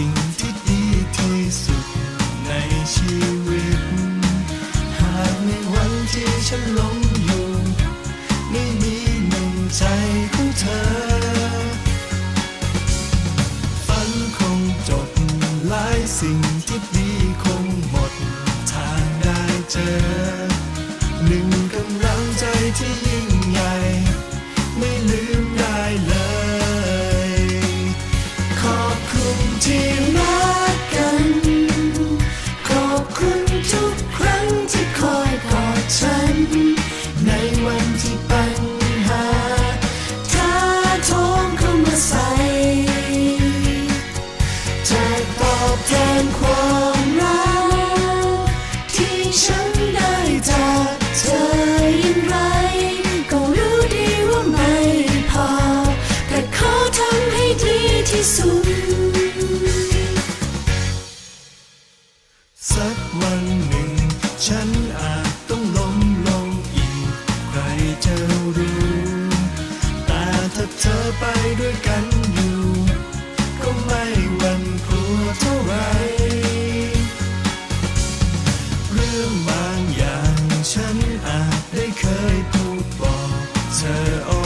สิ่งที่ดีที่สุดในชีวิต หากในวันที่ฉันล้อยู่ ไม่มีหนึ่งใจของเธอ ฝันคงจบลายสิ่งที่ดีคงหมด ทางได้เจอ หนึ่งกำลังใจที่ยิ่งใหญ่ ใครจะรู้ แต่ถ้าเธอไปด้วยกันอยู่ ก็ไม่หวั่นกลัวเท่าไหรเรื่องบางอย่างฉันอาจได้เคยพูดบอกเธอ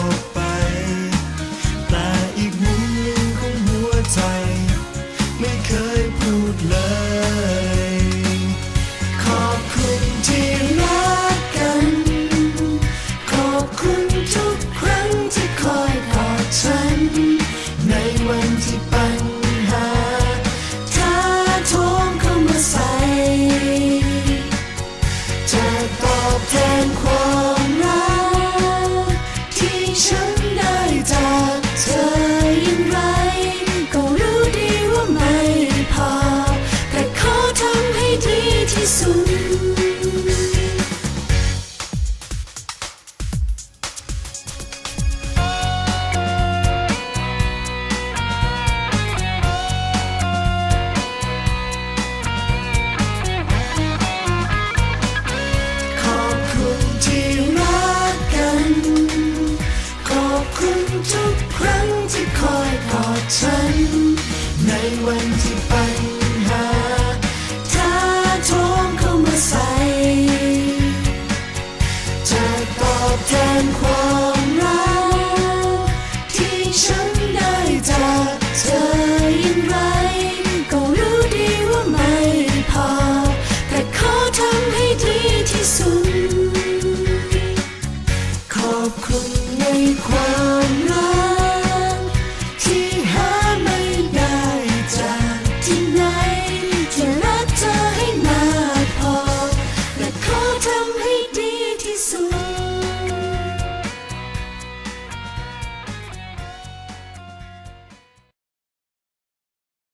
ทุกครั้งที่คอยกอดฉัน ในวันที่ปัญหาท้าทถมเข้ามาใส่จะตอบแทนความรักที่ฉัน